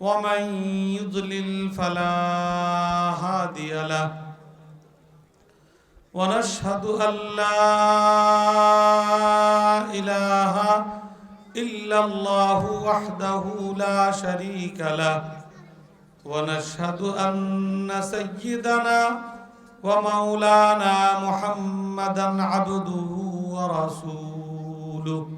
ومن يضلل فلا هادي له ونشهد ان لا اله الا الله وحده لا شريك له ونشهد ان سيدنا ومولانا محمدا عبده ورسوله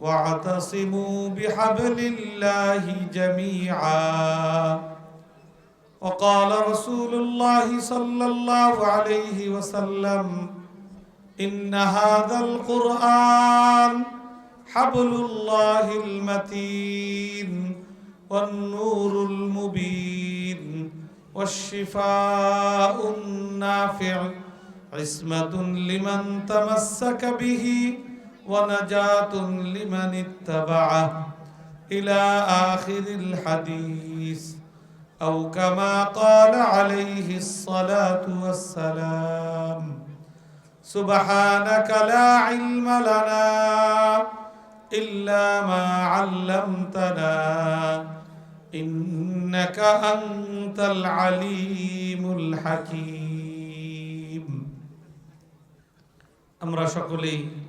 واعتصموا بحبل الله جميعا وقال رسول الله صلى الله عليه وسلم ان هذا القران حبل الله المتين والنور المبين والشفاء النافع عصمه لمن تمسك به ونجاة لمن اتبعه إلى آخر الحديث أو كما قال عليه الصلاة والسلام سبحانك لا علم لنا إلا ما علمتنا إنك أنت العليم الحكيم أمر شكلي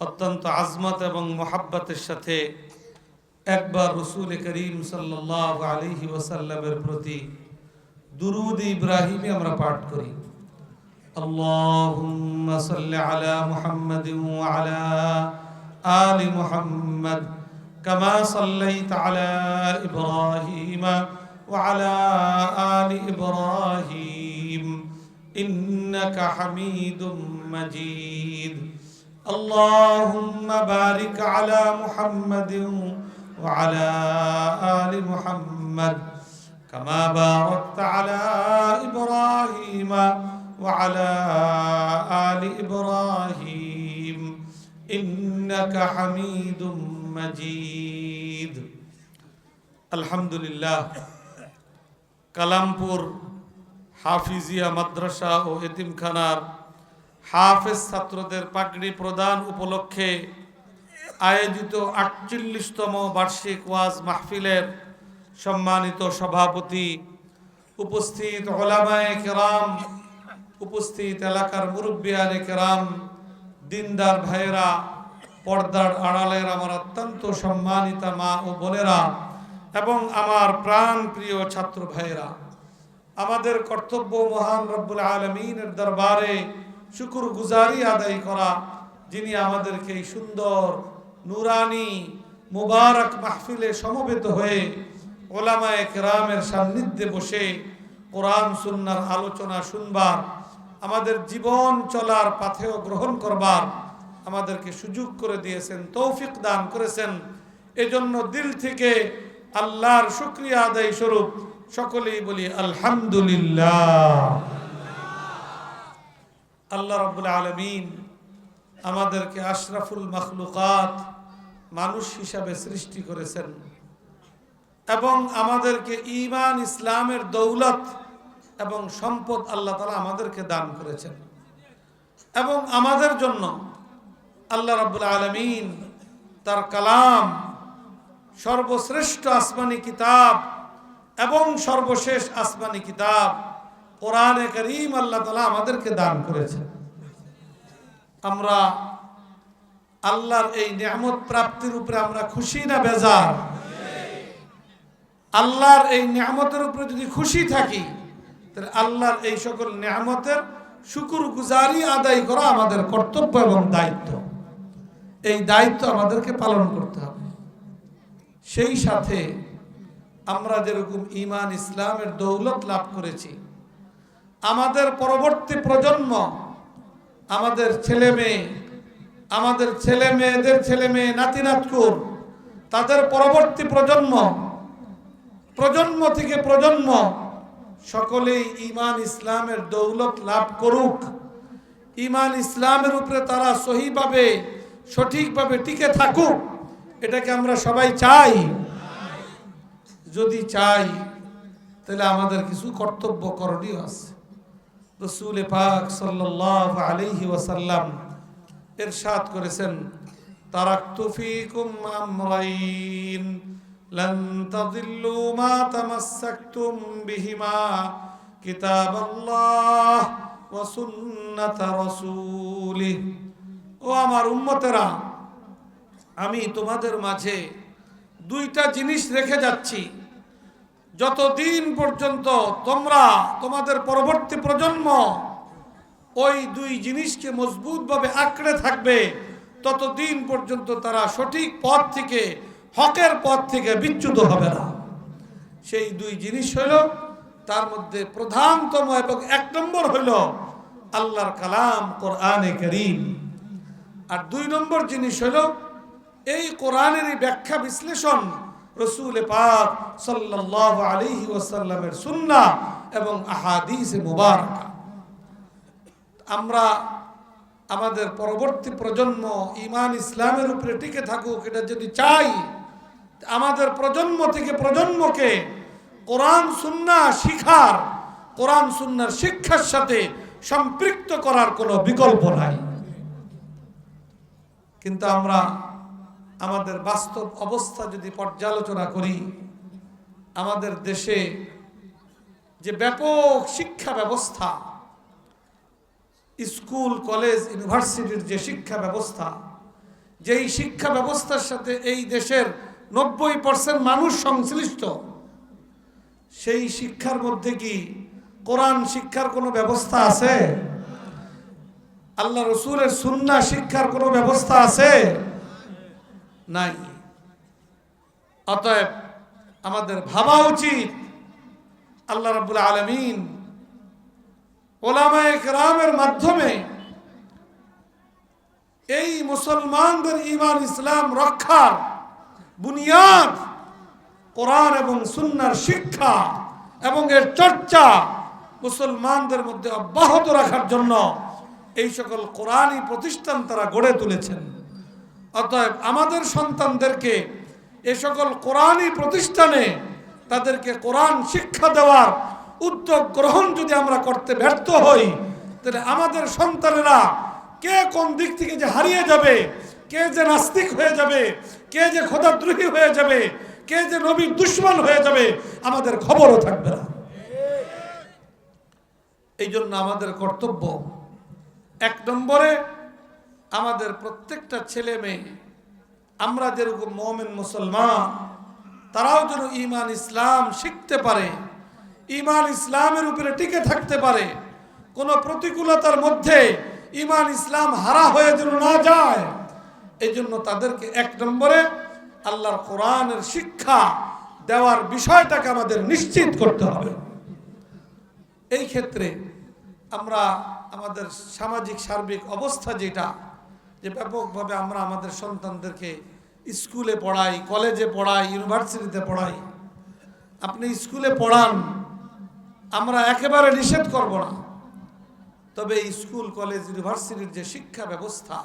অত্যন্ত আজমত এবং মোহাব্বতের সাথে একবার রসুল করিম সাল্লাহ আলহি ওসাল্লামের প্রতি দুরুদ ইব্রাহিমে আমরা পাঠ করি اللهم صل على محمد وعلى آل محمد كما صليت على إبراهيم وعلى آل إبراهيم إنك حميد مجيد اللهم بارك على محمد وعلى آل محمد كما باركت على إبراهيم وعلى آل إبراهيم إنك حميد مجيد الحمد لله কালামপুর হাফিজিয়া মাদ্রাসা ও এতিমখানার হাফেজ ছাত্রদের পাগড়ি প্রদান উপলক্ষে আয়োজিত আটচল্লিশতম বার্ষিক ওয়াজ মাহফিলের সম্মানিত সভাপতি উপস্থিত ওলামায়ে কেরাম, উপস্থিত এলাকার মুরব্বিয়ানে কেরাম, দিনদার ভাইয়েরা, পর্দার আড়ালের আমার অত্যন্ত সম্মানিতা মা ও বোনেরা এবং আমার প্রাণ প্রিয় ছাত্র ভাইয়েরা, আমাদের কর্তব্য মহান রব্বুল আলমিনের দরবারে শুকুর গুজারি আদায় করা, যিনি আমাদেরকে এই সুন্দর, নুরানি, মুবারক মাহফিলে সমবেত হয়ে ওলামায়ে কেরামের সান্নিধ্যে বসে কোরআন, সুন্নার আলোচনা শুনবার, আমাদের জীবন চলার পাথেও গ্রহণ করবার আমাদেরকে সুযোগ করে দিয়েছেন, তৌফিক দান করেছেন। এজন্য দিল থেকে আল্লাহর শুক্রিয়া আদায় স্বরূপ সকলেই বলি আলহামদুলিল্লাহ। আল্লাহ রব্বুল আলমিন আমাদেরকে আশরাফুল মখলুকাত মানুষ হিসাবে সৃষ্টি করেছেন। এবং আমাদেরকে ইমান ইসলামের দৌলত এবং সম্পদ আল্লাহ তালা আমাদেরকে দান করেছেন। এবং আমাদের জন্য আল্লাহ রব্বুল আলমিন তার কালাম, সর্বশ্রেষ্ঠ আসমানি কিতাব এবং সর্বশেষ আসমানি কিতাব কোরআনে করিম আল্লাহ তালা আমাদেরকে দান করেছেন। আমরা আল্লাহর এই নিয়ামত প্রাপ্তির উপরে আমরা খুশি না বেজার? আল্লাহর এই নিয়ামতের উপরে যদি খুশি থাকি, তাহলে আল্লাহর এই সকল নিয়ামতের শুকুর গুজারি আদায় করা আমাদের কর্তব্য এবং দায়িত্ব। এই দায়িত্ব আমাদেরকে পালন করতে হবে। সেই সাথে আমরা যেরকম ইমান ইসলামের দৌলত লাভ করেছি আমাদের পরবর্তী প্রজন্ম, আমাদের ছেলে মেয়ে, আমাদের ছেলে মেয়েদের ছেলে মেয়ে নাতি নাতকুর, তাদের পরবর্তী প্রজন্ম প্রজন্ম থেকে প্রজন্ম, সকলেই ইমান ইসলামের দৌলত লাভ করুক। ইমান ইসলামের উপরে তারা সহিভাবে, সঠিকভাবে টিকে থাকুক, এটাকে আমরা সবাই চাই। যদি চাই, তাহলে আমাদের কিছু কর্তব্য করণীয় আছে। রসুল পাক সাল্লাহ আলাইহি ওয়াসাল্লাম এরশাদ করেছেন তারাকতু ফিকুম আমরাইন, লান তাদিল্লু মা তামাসসাকতুম বিহিমা কিতাবাল্লাহ ওয়া সুন্নাত রাসূলিহ। ও আমার উম্মতেরা, আমি তোমাদের মাঝে দুইটা জিনিস রেখে যাচ্ছি। যতদিন পর্যন্ত তোমরা তোমাদের পরবর্তী প্রজন্ম ওই দুই জিনিসকে মজবুতভাবে আঁকড়ে থাকবে, ততদিন পর্যন্ত তারা সঠিক পথ থেকে, হকের পথ থেকে বিচ্যুত হবে না। সেই দুই জিনিস হইল তার মধ্যে প্রধানতম এবং এক নম্বর হইল আল্লাহর কালাম কোরআনে করিম। আর দুই নম্বর জিনিস হইল এই কোরআনেরই ব্যাখ্যা বিশ্লেষণ রসুল পাক সাল্লাহ আলাইহি ওয়াসাল্লামের সুন্নাহ এবং আহাদিসে মুবারকা। আমরা আমাদের পরবর্তী প্রজন্ম ইমান ইসলামের উপরে টিকে থাকুক, এটা যদি চাই, আমাদের প্রজন্ম থেকে প্রজন্মকে কোরআন সুন্না শিখার, কোরআন সুন্নার শিক্ষার সাথে সম্পৃক্ত করার কোনো বিকল্প নাই। কিন্তু আমরা আমাদের বাস্তব অবস্থা যদি পর্যালোচনা করি, আমাদের দেশে যে ব্যাপক শিক্ষা ব্যবস্থা, স্কুল, কলেজ, ইউনিভার্সিটির যে শিক্ষা ব্যবস্থা, যেই শিক্ষা ব্যবস্থার সাথে এই দেশের নব্বই পার্সেন্ট মানুষ সংশ্লিষ্ট, সেই শিক্ষার মধ্যে কি কোরআন শিক্ষার কোনো ব্যবস্থা আছে? আল্লাহ রসুলের সুন্না শিক্ষার কোনো ব্যবস্থা আছে? নাই। অতএব আমাদের ভাবা উচিত। আল্লাহ রাবুল আলমিন ওলামায়ে কেরামের মাধ্যমে এই মুসলমানদের ইমান ইসলাম রক্ষার বুনিয়াদ, কোরআন এবং সুন্নার শিক্ষা এবং এর চর্চা মুসলমানদের মধ্যে অব্যাহত রাখার জন্য এই সকল কোরআনই প্রতিষ্ঠান তারা গড়ে তুলেছেন। অতএব আমাদের সন্তানদেরকে এ সকল কোরআনই প্রতিষ্ঠানে তাদেরকে কোরআন শিক্ষা দেওয়ার উদ্যোগ গ্রহণ যদি আমরা করতে ব্যর্থ হই, তাহলে আমাদের সন্তানেরা কে কোন দিক থেকে যে হারিয়ে যাবে, কে যে নাস্তিক হয়ে যাবে, কে যে খোদাদ্রোহী হয়ে যাবে, কে যে নবীর দুশ্মন হয়ে যাবে, আমাদের খবরও থাকবে না। এই জন্য আমাদের কর্তব্য এক নম্বরে আমাদের প্রত্যেকটা ছেলে মেয়ে, আমরা যেরকম মোমেন মুসলমান, তারাও যেন ইমান ইসলাম শিখতে পারে ইমান ইসলামের উপরে টিকে থাকতে পারে, কোনো প্রতিকূলতার মধ্যে ইমান ইসলাম হারা হয়ে যেন না যায় এই জন্য তাদেরকে এক নম্বরে আল্লাহর কোরআনের শিক্ষা দেওয়ার বিষয়টাকে আমাদের নিশ্চিত করতে হবে। এই ক্ষেত্রে আমরা আমাদের সামাজিক, সার্বিক অবস্থা যেটা যে ব্যাপকভাবে আমরা আমাদের সন্তানদেরকে স্কুলে পড়াই, কলেজে পড়াই, ইউনিভার্সিটিতে পড়াই। আপনি স্কুলে পড়ান, আমরা একেবারে নিষেধ করব না। তবে স্কুল, কলেজ, ইউনিভার্সিটির যে শিক্ষা ব্যবস্থা,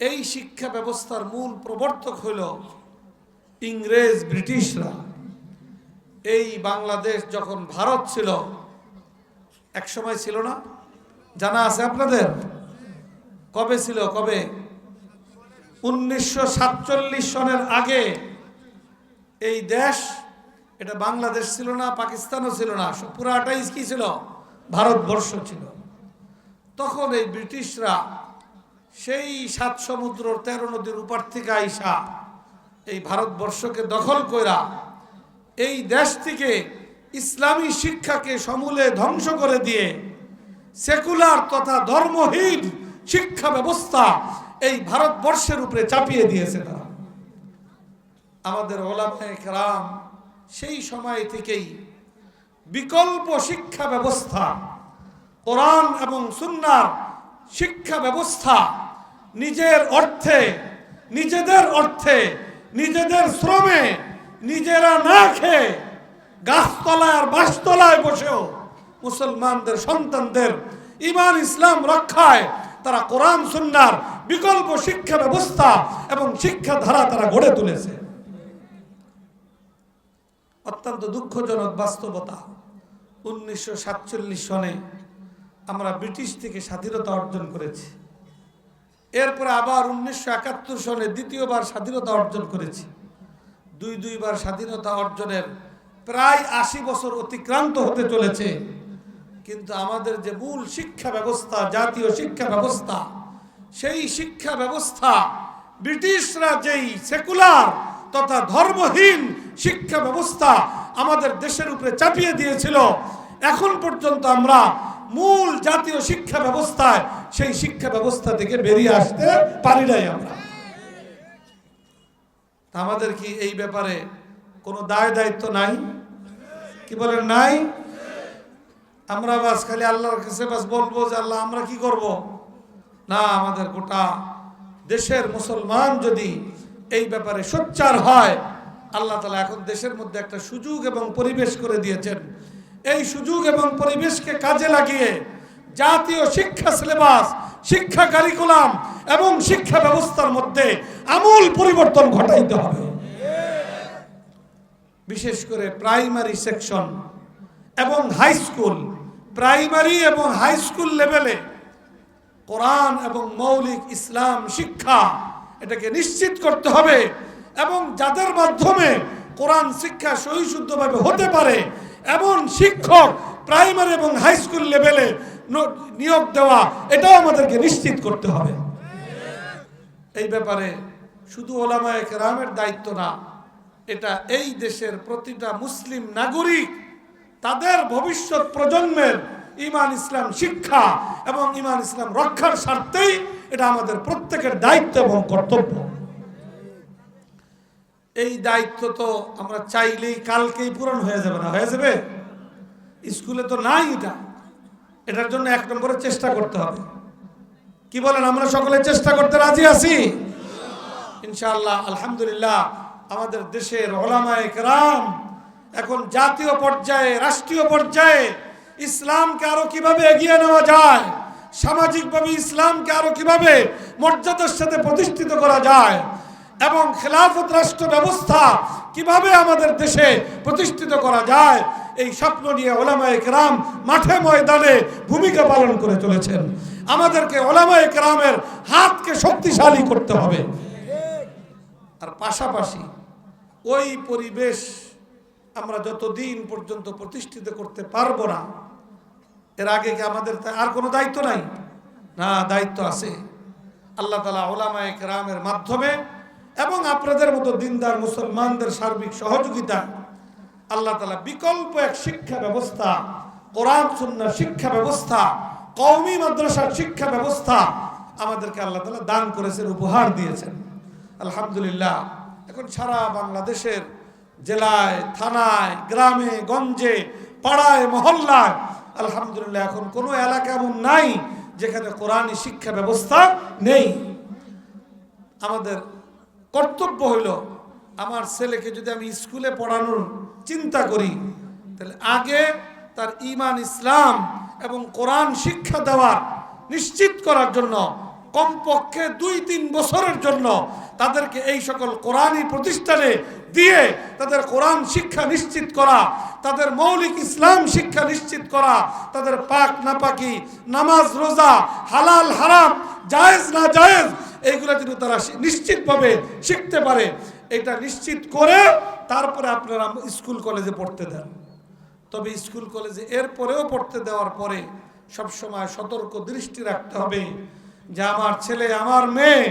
এই শিক্ষা ব্যবস্থার মূল প্রবর্তক হইল ইংরেজ, ব্রিটিশরা। এই বাংলাদেশ যখন ভারত ছিল এক সময় ছিল না? জানা আছে আপনাদের? কবে ছিল, কবে? উনিশশো সাতচল্লিশ সনের আগে এই দেশ, এটা বাংলাদেশ ছিল না, পাকিস্তানও ছিল না, পুরাটাই কি ছিল? ভারতবর্ষ ছিল। তখন এই ব্রিটিশরা সেই সাত সমুদ্র তেরো নদীর উপার থেকে আইসা এই ভারতবর্ষকে দখল কইরা এই দেশ থেকে ইসলামী শিক্ষাকে সমূলে ধ্বংস করে দিয়ে সেকুলার তথা ধর্মহীন শিক্ষা ব্যবস্থা এই ভারতবর্ষের উপরে চাপিয়ে দিয়েছে তারা। আমাদের কেরাম সেই সময় থেকেই বিকল্প শিক্ষা ব্যবস্থা, কোরআন এবং সুন্নার শিক্ষা ব্যবস্থা নিজের অর্থে, নিজেদের অর্থে, নিজেদের শ্রমে নিজেরা না খেয়ে গাছতলায় আর বাসতলায় বসেও মুসলমানদের সন্তানদের ইমান ইসলাম রক্ষায় তারা কোরআন, সুন্নার বিকল্প শিক্ষা ব্যবস্থা এবং শিক্ষা ধারা তারা গড়ে তুলেছে। অত্যন্ত দুঃখজনক বাস্তবতা। উনিশশো সাতচল্লিশ সনে আমরা ব্রিটিশ থেকে স্বাধীনতা অর্জন করেছি। এরপরে আবার উনিশশো একাত্তর সনে দ্বিতীয়বার স্বাধীনতা অর্জন করেছি। দুই দুইবার স্বাধীনতা অর্জনের প্রায় আশি বছর অতিক্রান্ত হতে চলেছে। কিন্তু আমাদের যে মূল শিক্ষা ব্যবস্থা, জাতীয় শিক্ষা ব্যবস্থা, সেই শিক্ষা ব্যবস্থা ব্রিটিশরা যেই সেকুলার তথা ধর্মহীন শিক্ষা ব্যবস্থা আমাদের দেশের উপরে চাপিয়ে দিয়েছিল, এখন পর্যন্ত আমরা মূল জাতীয় শিক্ষা ব্যবস্থায় সেই শিক্ষা ব্যবস্থা থেকে বেরিয়ে আসতে পারি নাই আমরা। আমাদের কি এই ব্যাপারে কোনো দায় দায়িত্ব নাই? কি বলেন নাই? আমরা বাস খালি আল্লাহর কাছে বাস বলব যে আল্লাহ, আমরা কি করব? না, আমাদের গোটা দেশের মুসলমান যদি এই ব্যাপারে সোচ্চার হয়, আল্লাহ তালা এখন দেশের মধ্যে একটা সুযোগ এবং পরিবেশ করে দিয়েছেন। এই সুযোগ এবং পরিবেশকে কাজে লাগিয়ে জাতীয় শিক্ষা সিলেবাস, শিক্ষা কারিকুলাম এবং শিক্ষা ব্যবস্থার মধ্যে আমূল পরিবর্তন ঘটাইতে হবে। বিশেষ করে প্রাইমারি সেকশন এবং হাই স্কুল প্রাইমারি এবং হাই স্কুল লেভেলে কোরআন এবং মৌলিক ইসলাম, শিক্ষা এটাকে নিশ্চিত করতে হবে এবং যাদের মাধ্যমে কোরআন শিক্ষা সহিশুদ্ধভাবে হতে পারে, এমন শিক্ষক প্রাইমারি এবং হাই স্কুল লেভেলে নিয়োগ দেওয়া, এটাও আমাদেরকে নিশ্চিত করতে হবে। এই ব্যাপারে শুধু ওলামায়ে কেরামের দায়িত্ব না, এটা এই দেশের প্রতিটা মুসলিম নাগরিক তাদের ভবিষ্যৎ প্রজন্মের ইমান, ইসলাম, শিক্ষা এবং ইমান, ইসলাম রক্ষার স্বার্থেই এটা আমাদের প্রত্যেকের দায়িত্ব এবং কর্তব্য। এই দায়িত্ব তো আমরা চাইলেই কালকেই পূরণ হয়ে যাবে না, হয়ে যাবে? স্কুলে তো নাই এটা। এটার জন্য এক নম্বরে চেষ্টা করতে হবে। কি বলেন, আমরা সকলে চেষ্টা করতে রাজি আছি? ইনশাআল্লাহ, আলহামদুলিল্লাহ, আমাদের দেশের ওলামায়ে কেরাম এখন জাতীয় পর্যায়ে, রাষ্ট্রীয় পর্যায়ে ইসলামকে আরও কীভাবে এগিয়ে নেওয়া যায়? সামাজিকভাবে ইসলামকে আরও কীভাবে মর্যাদার সাথে প্রতিষ্ঠিত করা যায়? এবং খেলাফত রাষ্ট্র ব্যবস্থা কীভাবে আমাদের দেশে প্রতিষ্ঠিত করা যায়? এই স্বপ্ন নিয়ে ওলামায়ে কেরাম মাঠে ময়দানে ভূমিকা পালন করে চলেছেন। আমাদেরকে ওলামায়ে কেরামের হাতকে শক্তিশালী করতে হবে। আর পাশাপাশি ওই পরিবেশ আমরা যতদিন পর্যন্ত প্রতিষ্ঠিত করতে পারব না, এর আগে কি আমাদের আর কোনো দায়িত্ব নাই? না, দায়িত্ব আছে। আল্লাহ তালা ওলামায়ে কেরামের মাধ্যমে এবং আপনাদের মতো দিনদার মুসলমানদের সার্বিক সহযোগিতা, আল্লাহ তালা বিকল্প এক শিক্ষা ব্যবস্থা, কোরআন সুন্নার শিক্ষা ব্যবস্থা, কওমি মাদ্রাসার শিক্ষা ব্যবস্থা আমাদেরকে আল্লাহ তালা দান করেছেন, উপহার দিয়েছেন। আলহামদুলিল্লাহ, এখন সারা বাংলাদেশের জেলায়, থানায়, গ্রামে, গঞ্জে, পাড়ায়, মহল্লায়, আলহামদুলিল্লাহ, এখন কোনো এলাকা এমন নাই যেখানে কোরআনী শিক্ষা ব্যবস্থা নেই। আমাদের কর্তব্য হইল, আমার ছেলেকে যদি আমি স্কুলে পড়ানোর চিন্তা করি, তাহলে আগে তার ইমান ইসলাম এবং কোরআন শিক্ষা দেওয়ার নিশ্চিত করার জন্য কমপক্ষে দুই তিন বছরের জন্য তাদেরকে এই সকল কোরআনই প্রতিষ্ঠানে দিয়ে তাদের কোরআন শিক্ষা নিশ্চিত করা, তাদের মৌলিক ইসলাম শিক্ষা নিশ্চিত করা, তাদের পাক নাপাকি, নামাজ, রোজা, হালাল, হারাম, জায়েজ, না জায়েজ, এইগুলো যদি তারা নিশ্চিতভাবে শিখতে পারে। এটা নিশ্চিত করে তারপরে আপনারা স্কুল কলেজে পড়তে দেন। তবে স্কুল কলেজে এরপরেও পড়তে দেওয়ার পরে সবসময় সতর্ক দৃষ্টি রাখতে হবে। যে আমার ছেলে, আমার মেয়ে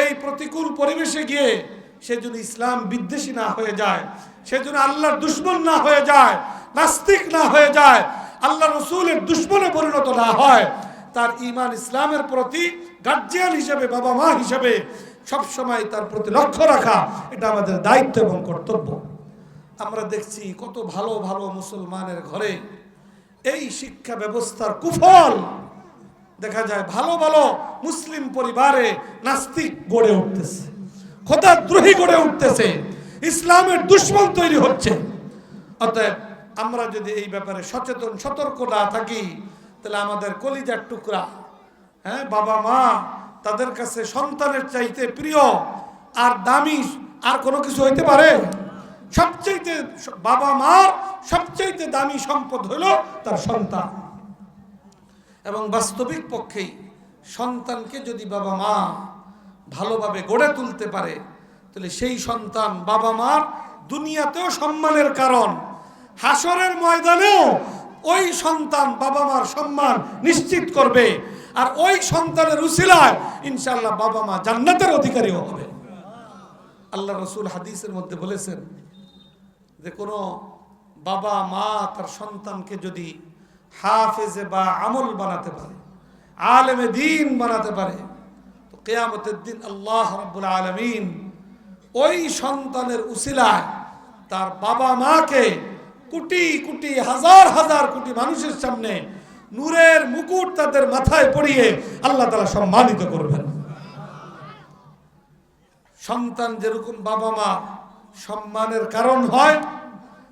এই প্রতিকূল পরিবেশে গিয়ে সে যদি ইসলাম বিদ্বেষী না হয়ে যায় সে যদি আল্লাহর দুশ্মন না হয়ে যায়, নাস্তিক না হয়ে যায়, আল্লাহ রসুলের দুশ্মনে পরিণত না হয়, তার ইমান ইসলামের প্রতি গার্জিয়ান হিসেবে, বাবা মা হিসেবে সবসময় তার প্রতি লক্ষ্য রাখা, এটা আমাদের দায়িত্ব এবং কর্তব্য। আমরা দেখছি কত ভালো ভালো মুসলমানের ঘরে এই শিক্ষা ব্যবস্থার কুফল দেখা যায় ভালো ভালো মুসলিম পরিবারে নাস্তিক গড়ে উঠতেছে খোদা দ্রোহী গড়ে উঠতেছে, ইসলামের দুশ্মন তৈরি হচ্ছে। অতএব আমরা যদি এই ব্যাপারে সচেতন, সতর্ক না থাকি, তাহলে আমাদের কলিজার টুকরা হ্যাঁ বাবা মা তাদের কাছে সন্তানের চাইতে প্রিয় আর দামি আর কোনো কিছু হইতে পারে? সবচাইতে বাবা মা সবচাইতে দামি সম্পদ হলো তার সন্তান। এবং বাস্তবিক পক্ষেই সন্তানকে যদি বাবা মা ভালোভাবে গড়ে তুলতে পারে, তাহলে সেই সন্তান বাবা মার দুনিয়াতেও সম্মানের কারণ। হাসরের ময়দানেও ওই সন্তান বাবা মার সম্মান নিশ্চিত করবে। আর ওই সন্তানের উসিলায় ইনশাল্লাহ বাবা মা জান্নাতের অধিকারীও হবে। আল্লাহ রসুল হাদিসের মধ্যে বলেছেন যে কোনো বাবা মা তার সন্তানকে যদি হাফেজে বা আমল বানাতে পারে, আলেমে দিন বানাতে পারে, তো কেয়ামতের দিন আল্লাহ রব্বুল আলমিন ওই সন্তানের উসিলায় তার বাবা মাকে কোটি কোটি, হাজার হাজার কোটি মানুষের সামনে নূরের মুকুট তাদের মাথায় পড়িয়ে আল্লাহ তালা সম্মানিত করবেন। সন্তান যেরকম বাবা মা সম্মানের কারণ হয়,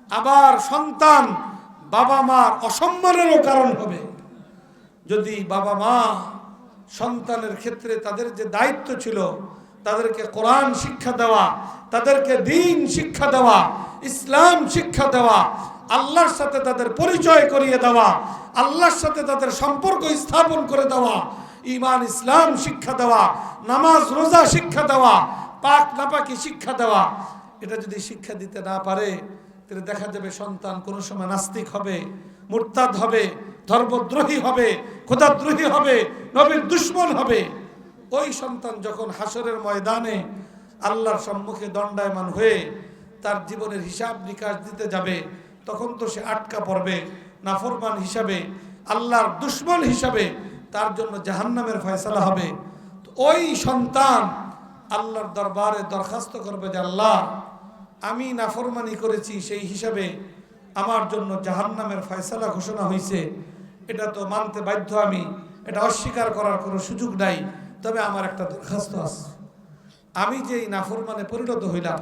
আবার সন্তান বাবা মার অসম্মানেরও কারণ হবে। যদি বাবা মা সন্তানের ক্ষেত্রে তাদের যে দায়িত্ব ছিল, তাদেরকে কোরআন শিক্ষা দেওয়া, তাদেরকে দিন শিক্ষা দেওয়া, ইসলাম শিক্ষা দেওয়া, আল্লাহর সাথে তাদের পরিচয় করিয়ে দেওয়া, আল্লাহর সাথে তাদের সম্পর্ক স্থাপন করে দেওয়া ইমান ইসলাম শিক্ষা দেওয়া, নামাজ, রোজা শিক্ষা দেওয়া পাক নাপাকি শিক্ষা দেওয়া, এটা যদি শিক্ষা দিতে না পারে তাহলে দেখা যাবে সন্তান কোনো সময় নাস্তিক হবে, মুরতাদ হবে, ধর্মদ্রোহী হবে খোদাদ্রোহী হবে, নবীর দুশ্মন হবে। ওই সন্তান যখন হাসরের ময়দানে আল্লাহর সম্মুখে দণ্ডায়মান হয়ে তার জীবনের হিসাব নিকাশ দিতে যাবে, তখন তো সে আটকা পড়বে, নাফরমান হিসাবে, আল্লাহর দুশ্মন হিসাবে, তার জন্য জাহান্নামের ফয়সালা হবে। ওই সন্তান আল্লাহর দরবারে দরখাস্ত করবে যে আল্লাহ আমি নাফরমানি করেছি সেই হিসাবে আমার জন্য জাহান্নামের ফয়সালা ঘোষণা হয়েছে এটা তো মানতে বাধ্য আমি। এটা অস্বীকার করার কোনো সুযোগ নাই। তবে আমার একটা দরখাস্ত আছে। আমি যে এই নাফরমানে পরিণত হইলাম,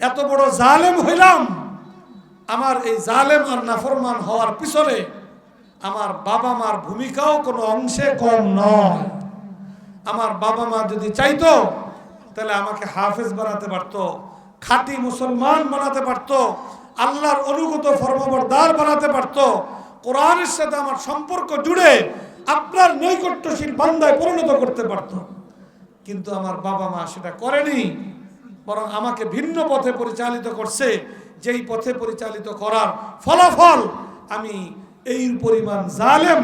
এত বড় জালেম হইলাম, আমার এই জালেম আর নাফরমান হওয়ার পিছনে আমার বাবা মার ভূমিকাও কোনো অংশে কম নয়। আমার বাবা মা যদি চাইতো, তাহলে আমাকে হাফেজ বানাতে পারতো। খাঁটি মুসলমান বানাতে পারতো, আল্লাহর অনুগত ফর্মবরদার বানাতে পারতো, কোরআনের সাথে আমার সম্পর্ক জুড়ে আপনার নৈকট্যশীল বান্দায় পরিণত করতে পারতো। কিন্তু আমার বাবা মা সেটা করেনি, বরং আমাকে ভিন্ন পথে পরিচালিত করছে। যেই পথে পরিচালিত করার ফলাফল আমি এই পরিমাণ জালেম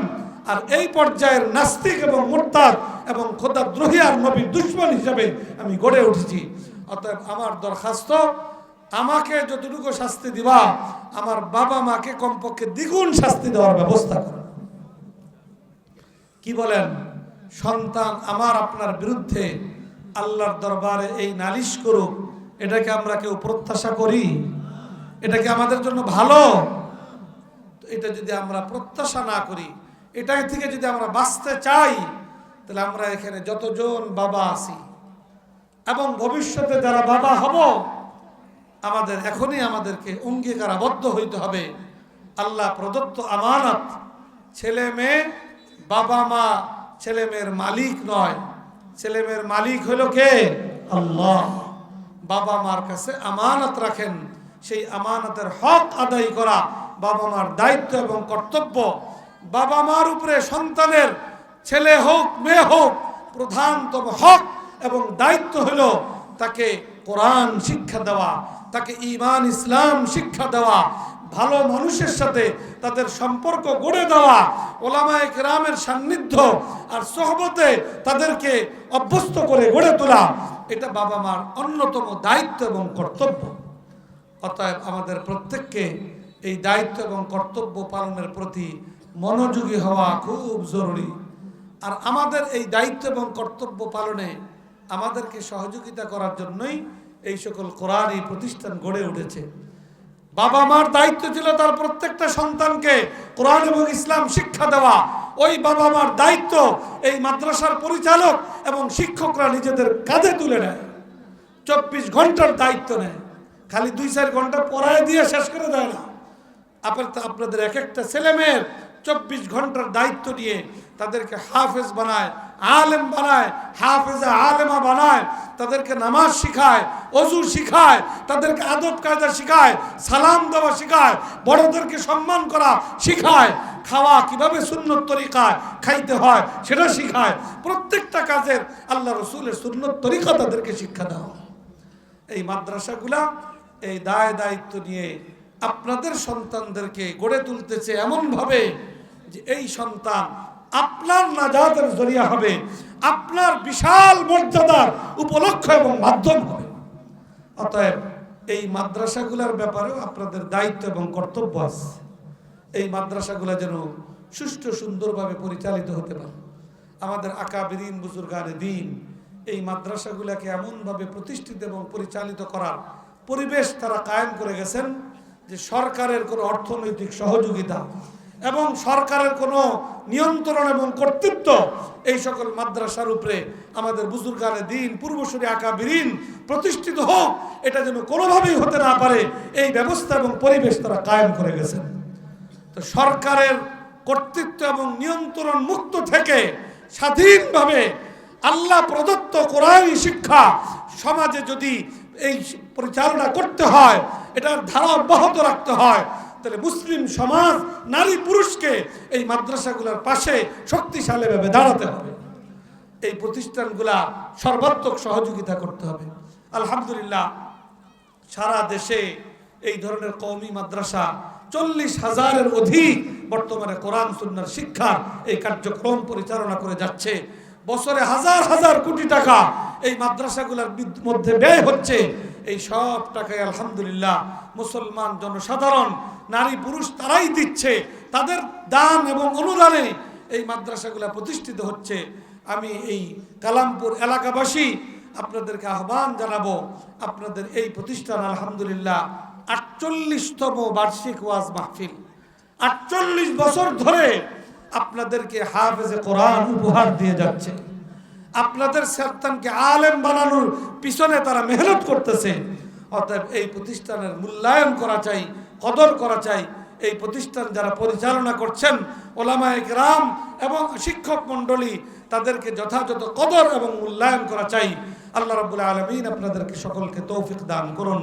আর এই পর্যায়ের নাস্তিক এবং মোরতাদ এবং খোদাদ্রোহী আর নবীর দুশ্মন হিসাবে আমি গড়ে উঠেছি। অতএব আমার দরখাস্ত, আমাকে যতটুকু শাস্তি দিবা, আমার বাবা মাকে কমপক্ষে দ্বিগুণ শাস্তি দেওয়ার ব্যবস্থা করো। কি বলেন? সন্তান আমার আপনার বিরুদ্ধে আল্লাহর দরবারে এই নালিশ করুক, এটাকে আমরা কেউ প্রত্যাশা করি? এটা কি আমাদের জন্য ভালো? এটা যদি আমরা প্রত্যাশা না করি এটা থেকে যদি আমরা বাঁচতে চাই, তাহলে আমরা এখানে যতজন বাবা আছি এবং ভবিষ্যতে যারা বাবা হব, আমাদের এখনই আমাদেরকে অঙ্গীকারাবদ্ধ হইতে হবে। আল্লাহ প্রদত্ত আমানত ছেলে মেয়ে, বাবা মা, ছেলে মেয়ের মালিক নয়। ছেলে মেয়ের মালিক হলো কে? আল্লাহ। বাবা মার কাছে আমানত রাখেন। সেই আমানতের হক আদায় করা বাবা মার দায়িত্ব এবং কর্তব্য। বাবা মার উপরে সন্তানের ছেলে হোক, মেয়ে হোক, প্রধানতম হক এবং দায়িত্ব হলো তাকে কোরআন শিক্ষা দেওয়া, তাকে ইমান ইসলাম শিক্ষা দেওয়া, ভালো মানুষের সাথে তাদের সম্পর্ক গড়ে দেওয়া, ওলামায় কেরামের সান্নিধ্য আর সহবতে তাদেরকে অভ্যস্ত করে গড়ে তোলা, এটা বাবা মার অন্যতম দায়িত্ব এবং কর্তব্য। অতএব আমাদের প্রত্যেককে এই দায়িত্ব এবং কর্তব্য পালনের প্রতি মনোযোগী হওয়া খুব জরুরি। আর আমাদের এই দায়িত্ব এবং কর্তব্য পালনে আমাদেরকে সহযোগিতা করার জন্যই এই সকল কোরআনই প্রতিষ্ঠান গড়ে উঠেছে। বাবা মার দায়িত্ব ছিল তার প্রত্যেকটা সন্তানকে কোরআন এবং ইসলাম শিক্ষা দেওয়া। ওই বাবা মার দায়িত্ব এই মাদ্রাসার পরিচালক এবং শিক্ষকরা নিজেদের কাঁধে তুলে নেয়। চব্বিশ ঘণ্টার দায়িত্ব নেয়। খালি দুই চার ঘণ্টা পড়ায় দিয়ে শেষ করে দেয় না। আপনার আপনাদের এক একটা ছেলেমেয়ের চব্বিশ ঘণ্টার দায়িত্ব নিয়ে তাদেরকে হাফেজ বানায় আলেম বানায়, হাফেজা আলেমা বানায়, তাদেরকে নামাজ শিখায়, অজু শিখায়, তাদেরকে আদব কায়দা শিখায়, সালাম দেওয়া শিখায়, বড়দেরকে সম্মান করা শিখায়। খাওয়া কীভাবে সুন্নত তরিকায় খাইতে হয় সেটা শিখায়। প্রত্যেকটা কাজের আল্লাহ রসুলের সুন্নত তরিকা তাদেরকে শিক্ষা দেওয়া এই মাদ্রাসাগুলা এই দায় দায়িত্ব নিয়ে আপনাদের সন্তানদেরকে গড়ে তুলতেছে এমনভাবে যে এই সন্তান আপনার নাজাতের জরিয়া হবে, আপনার বিশাল মর্যাদার উপলক্ষ এবং মাধ্যম হবে। অতএব এই মাদ্রাসাগুলোর ব্যাপারেও আপনাদের দায়িত্ব এবং কর্তব্য আছে। এই মাদ্রাসাগুলো যেন সুষ্ঠু, সুন্দরভাবে পরিচালিত হতে পারে। আমাদের আকাবিরিন বুজুর্গানে দিন এই মাদ্রাসাগুলোকে এমনভাবে প্রতিষ্ঠিত এবং পরিচালিত করার পরিবেশ তারা কায়েম করে গেছেন যে সরকারের কোনো অর্থনৈতিক সহযোগিতা এবং সরকারের কোনো নিয়ন্ত্রণ এবং কর্তৃত্ব এই সকল মাদ্রাসার উপরে আমাদের বুজুর্গানে দিন, পূর্বসূরি আকাবিরিন প্রতিষ্ঠিত হোক, এটা যেন কোনোভাবেই হতে না পারে, এই ব্যবস্থা এবং পরিবেশ তারা কায়েম করে গেছেন। তো সরকারের কর্তৃত্ব এবং নিয়ন্ত্রণ মুক্ত থেকে স্বাধীনভাবে আল্লাহ প্রদত্ত কোরআনী শিক্ষা সমাজে যদি এই পরিচালনা করতে হয়, এটার ধারা অব্যাহত রাখতে হয় তাহলে মুসলিম সমাজ, নারী পুরুষকে এই মাদ্রাসাগুলোর পাশে শক্তিশালীভাবে দাঁড়াতে হবে। এই প্রতিষ্ঠানগুলা সর্বাত্মক সহযোগিতা করতে হবে। আলহামদুলিল্লাহ, সারা দেশে এই ধরনের কওমি মাদ্রাসা চল্লিশ হাজারের অধিক বর্তমানে কোরআন, সুন্নার শিক্ষার এই কার্যক্রম পরিচালনা করে যাচ্ছে। বছরে হাজার হাজার কোটি টাকা এই মাদ্রাসাগুলোর মধ্যে ব্যয় হচ্ছে। এই সব টাকায় আলহামদুলিল্লাহ মুসলমান জনসাধারণ, নারী, পুরুষ তারাই দিচ্ছে। তাদের দান এবং অনুদানে এই মাদ্রাসাগুলো প্রতিষ্ঠিত হচ্ছে। আমি এই কালামপুর এলাকাবাসী আপনাদেরকে আহ্বান জানাব, আপনাদের এই প্রতিষ্ঠান আলহামদুলিল্লাহ আটচল্লিশতম বার্ষিক ওয়াজ মাহফিল। আটচল্লিশ বছর ধরে আপনাদেরকে হাফেজে কোরআন উপহার দিয়ে যাচ্ছে। আপনাদের সন্তানকে আলেম বানানোর পিছনে তারা মেহনত করতেছে। অতএব এই প্রতিষ্ঠানের মূল্যায়ন করা চাই, কদর করা চাই। এই প্রতিষ্ঠান যারা পরিচালনা করছেন, ওলামায় গ্রাম এবং শিক্ষক মণ্ডলী, তাদেরকে যথাযথ কদর এবং মূল্যায়ন করা চাই। আল্লাহ রাবুল আলমিন আপনাদেরকে সকলকে তৌফিক দান করুন।